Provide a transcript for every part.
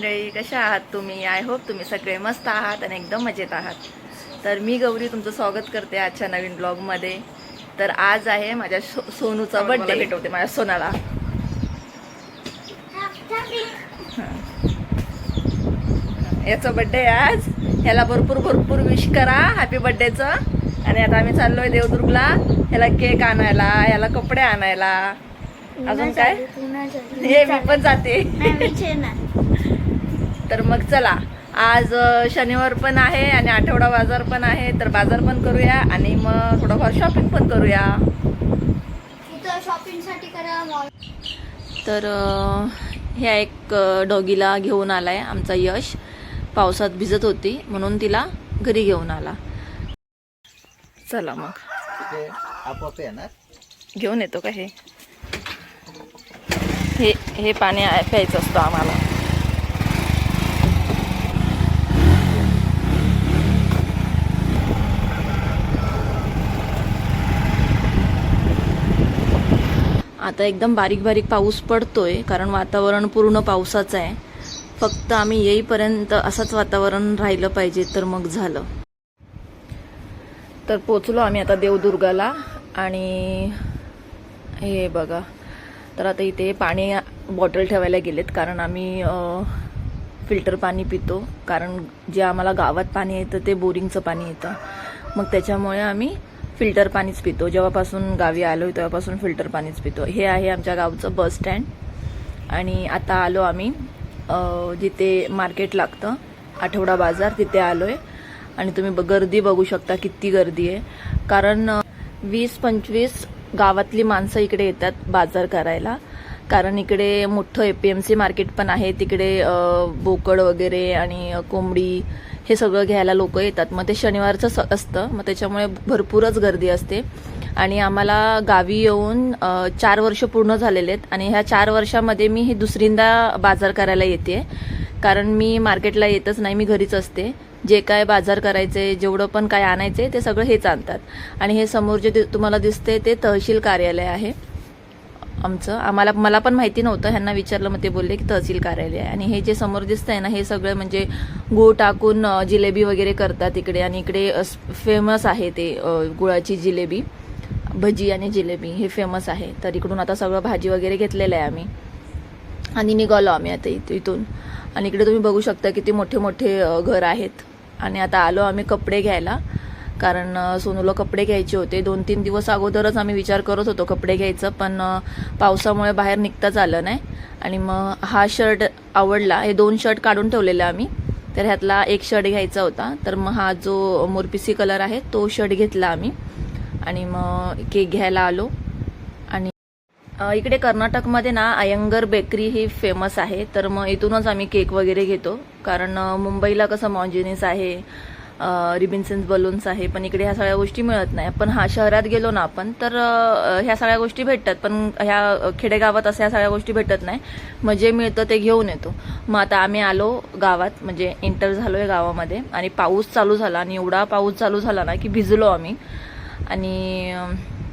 कशा आहात तुम्ही? आय होप तुम्ही सगळे मस्त आहात आणि एकदम मजेत आहात. तर मी गौरी तुमचं स्वागत करते आजच्या नवीन ब्लॉगमध्ये. तर आज आहे माझ्या सो- सोनूचा बर्थडे भेटवते माझ्या सोनाला. याचा बर्थडे आज. ह्याला भरपूर भरपूर विश करा. हॅपी बर्थडेचं आणि आता आम्ही चाललोय देवदुर्गला. ह्याला केक आणायला ह्याला कपडे आणायला. अजून काय? हे मी पण जाते. तर मग चला. आज शनिवार पण आहे आणि आठवडा बाजार पण आहे तर बाजार पण करूया आणि मग थोडंफार शॉपिंग पण करूया. शॉपिंगसाठी करा मॉल तर ह्या एक डॉगीला घेऊन आलाय आमचा यश. पावसात भिजत होती म्हणून तिला घरी घेऊन आला. चला मग. घेऊन येतो का हे? हे हे पाणी प्यायचं असतं आम्हाला. आता एकदम बारीक बारीक पाऊस पडतोय कारण वातावरण पूर्ण पावसाचं आहे. फक्त आम्ही येईपर्यंत असंच वातावरण राहिलं पाहिजे तर मग झालं. तर पोचलो आम्ही आता देवदुर्गाला आणि हे बघा तर आता इथे पाणी बॉटल ठेवायला गेलेत कारण आम्ही फिल्टर पाणी पितो. कारण जे आम्हाला गावात पाणी येतं ते बोरिंगचं पाणी येतं. मग त्याच्यामुळे आम्ही फिल्टर पाणीच पितो. जेव्हापासून गावी आलो तेव्हापासून फिल्टर पाणीच पितो. हे आहे आमच्या गावचं बस स्टँड. आणि आता आलो आम्ही जिथे मार्केट लागतं आठवडा बाजार तिथे आलो आहे आणि तुम्ही ब- गर्दी बघू शकता किती गर्दी आहे. कारण वीस पंचवीस गावातली माणसं इकडे येतात बाजार करायला. कारण इकडे मोठं A P M C market पण आहे. तिकडे बोकड वगैरे आणि कोंबडी हे सगळं घ्यायला लोक येतात. मग ते शनिवारचं स- असतं. मग त्याच्यामुळे भरपूरच गर्दी असते. आणि आम्हाला गावी येऊन चार वर्ष पूर्ण झालेले आहेत. आणि ह्या चार वर्षामध्ये मी ही दुसरींदा बाजार करायला येते. कारण मी मार्केटला येतच नाही मी घरीच असते. जे काय बाजार करायचे जेवढं पण काय आणायचे ते सगळं हेच आणतात. आणि हे समोर जे तुम्हाला दिसते ते तहसील कार्यालय आहे. आमचं. आम्हाला मला पण माहिती नव्हतं. ह्यांना विचारलं मग ते बोलले की तहसील कार्यालय आहे. आणि हे जे समोर दिसतंय ना हे सगळं म्हणजे गूळ टाकून जिलेबी वगैरे करतात इकडे. आणि इकडे फेमस आहे ते गुळाची जिलेबी भजी आणि जिलेबी. हे फेमस आहे. तर इकडून आता सगळं भाजी वगैरे घेतलेलं आहे आम्ही. आणि निघालो आम्ही आता इथं इथून. आणि इकडे तुम्ही बघू शकता किती मोठे मोठे घर आहेत. आणि आता आलो आम्ही कपडे घ्यायला. कारण सोनूला कपडे घ्यायचे होते. दोन तीन दिवस अगोदरच आम्ही विचार करत होतो कपडे घ्यायचं पण पावसामुळे बाहेर निघताच आलं नाही. आणि मग हा शर्ट आवडला. हे दोन शर्ट काढून ठेवलेले आम्ही. तर ह्यातला एक शर्ट घ्यायचा होता. तर मग हा जो मोरपिसी कलर आहे तो शर्ट घेतला आम्ही. आणि मग केक घ्यायला आलो. आणि इकडे कर्नाटकमध्ये ना अयंगर बेकरी ही फेमस आहे. तर मग इथूनच आम्ही केक वगैरे घेतो. कारण मुंबईला कसं मॉन्जिनीस आहे रिबिन्सन्स बलून्स आहे पण इकडे ह्या सगळ्या गोष्टी मिळत नाही. पण हा शहरात गेलो ना आपण तर ह्या सगळ्या गोष्टी भेटतात पण ह्या खेडेगावात असं ह्या सगळ्या गोष्टी भेटत नाही. मग जे मिळतं ते घेऊन येतो. मग आता आम्ही आलो गावात म्हणजे एंटर आहे गावामध्ये आणि पाऊस चालू झाला आणि एवढा पाऊस चालू झाला ना की भिजलो आम्ही. आणि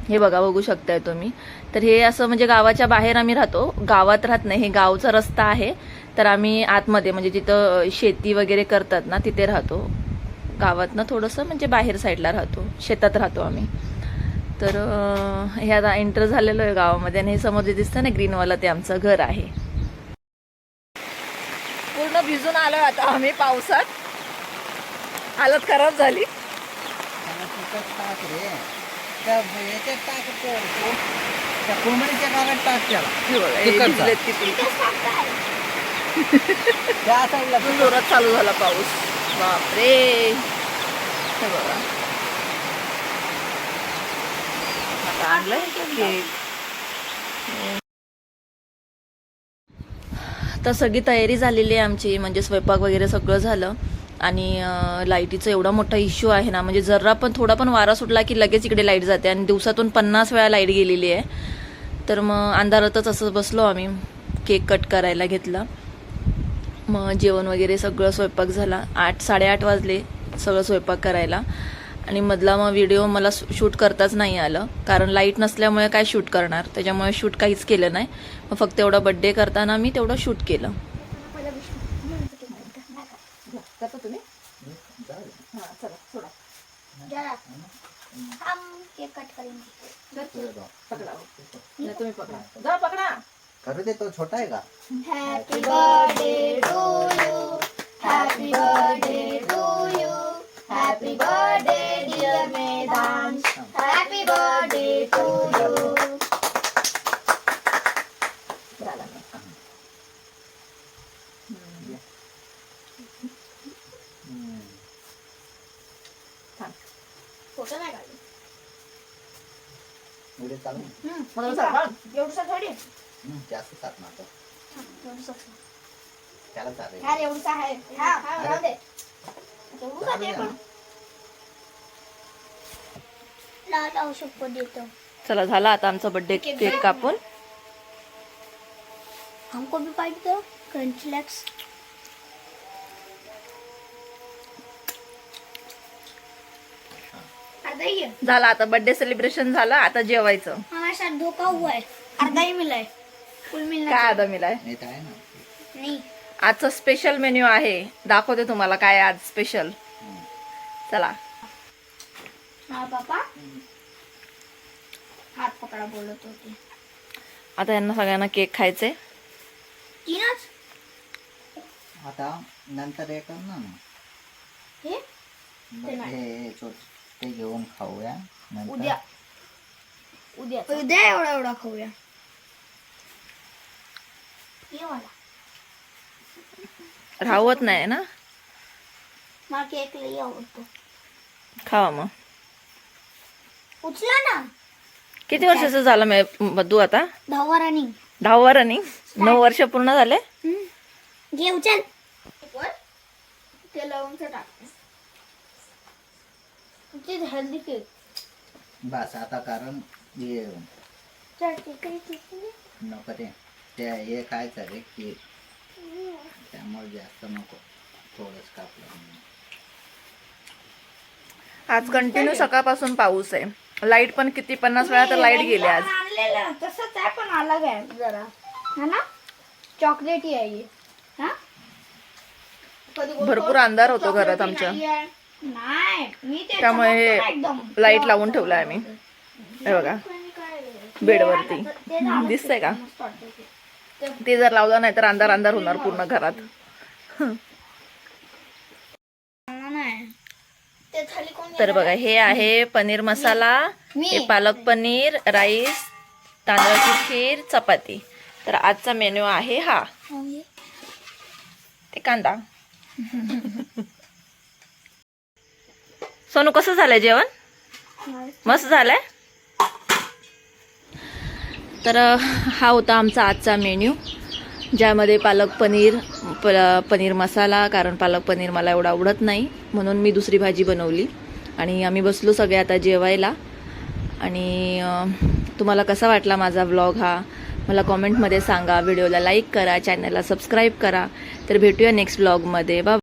हे बघा बघू शकताय तुम्ही. तर हे असं म्हणजे गावाच्या बाहेर आम्ही राहतो. गावात राहत नाही हे गावचा रस्ता आहे. तर आम्ही आतमध्ये म्हणजे जिथं शेती वगैरे करतात ना तिथे राहतो. गावातनं थोडंसं म्हणजे बाहेर साईडला राहतो शेतात राहतो आम्ही. तर हे आता एंटर झालेलो आहे गावामध्ये आणि हे समोर जे दिसतं ना ग्रीनवाला ते आमचं घर आहे. पूर्ण भिजून आलोय आता आम्ही पावसात. हालत खराब झाली. त्या कोंबडीच्या टाक त्याला साईडला जोरात चालू झाला पाऊस. बापरे हे बघा आता आणलंय केक तर सगळी तयारी झालेली आहे आमची म्हणजे स्वयंपाक वगैरे सगळं झालं. आणि लाईटीचा एवढा मोठा इश्यू आहे ना म्हणजे जरा पण थोडा पण वारा सुटला की लगेच इकडे लाइट जाते. आणि दिवसातून पन्नास वेळा लाइट गेलेली आहे. तर मग अंधारातच असं बसलो आम्ही केक कट करायला घेतला. मग जेवण वगैरे सगळं स्वयंपाक झाला. आठ साडेआठ वाजले सगळं स्वयंपाक करायला. आणि मधला मग व्हिडिओ मला शूट करताच नाही आलं. कारण लाइट नसल्यामुळे काय शूट करणार? त्याच्यामुळे शूट काहीच केलं नाही. मग फक्त एवढा बड्डे करताना मी तेवढं शूट केलं. तुम्ही? करू दे तो छोटा आहे का? Happy birthday to you happy birthday to you happy birthday dear Medansh happy birthday to you. Photo नाही काढले. पुढे चालू. एवढसा थोडी जास्त त्याला चालेल आहे. हा हा राहू दे. एवढसा चालू ते द्या पण ना. लाल औषध देतो. चला झाला आता आमचा बर्थडे केक कापून. हमको भी पार्टी दो क्रंच फ्लेक्स अर्धा ही है झाला आता बर्थडे सेलिब्रेशन झालं आता जेवायचं. हमारे साथ धोखा हुआ है अर्धा ही मिला है फुल मिलना काय आता मिलाय? आजचा स्पेशल मेन्यू आहे. दाखवते तुम्हाला काय आज स्पेशल. चला. हाँ पापा हाथ पकड़ा बोलत होते. आता यांना सगळ्यांना केक खायचे. आता नंतर हे कर ना. ते घेऊन खाऊया नंतर. उद्या. उद्या. उद्या एवढा एवढा खाऊया. राहवत नाही ना? मला केक लई आवडतो. खावा मग. उचला ना. किती वर्षाचं झालं मे बद्दू आता? दहावा रनिंग दहावा रनिंग नऊ वर्ष पूर्ण झाले? घे उचल ते लवंगचं टाक. हेल्दी केक बस आता कारण चल. नको ते. ते हे खायचं रे की त्यामुळे जास्त नको थोडंच कापलं आज कंटिन्यू सकाळपासून पाऊस आहे. लाइट पण किती? पन्नास वेळा तर लाइट गेली आज. आणलेलं. तसंच आहे पण अलग आहे जरा? है ना? चॉकलेटी आहे. हा? भरपूर अंधार होतो घरात आमच्या. नाहीये. नाही मी ते त्यामुळे हे. लाइट लावून ठेवलाय आम्ही. हे बघा. बेडवरती दिसतंय का? ते. जर लावलं नाही तर अंधार अंधार होणार पूर्ण घरात तर बघा हे आहे पनीर मसाला. हे पालक पनीर राईस तांदळाची खीर चपाती तर आजचा मेन्यू आहे हा? ते कांदा सोनू कसं झालंय जेवण मस्त झालंय तर हा होता आमचा आजचा मेन्यू ज्यामध्ये पालक पनीर प- पनीर मसाला कारण पालक पनीर मला एवढं आवडत नाही म्हणून मी दुसरी भाजी बनवली. आणि आम्ही बसलो सगळे आता जेवायला. आणि तुम्हाला कसा वाटला माझा व्लॉग हा? मला कॉमेंटमध्ये सांगा. व्हिडिओला लाईक करा चॅनलला सबस्क्राईब करा. तर भेटूया नेक्स्ट व्लॉगमध्ये बा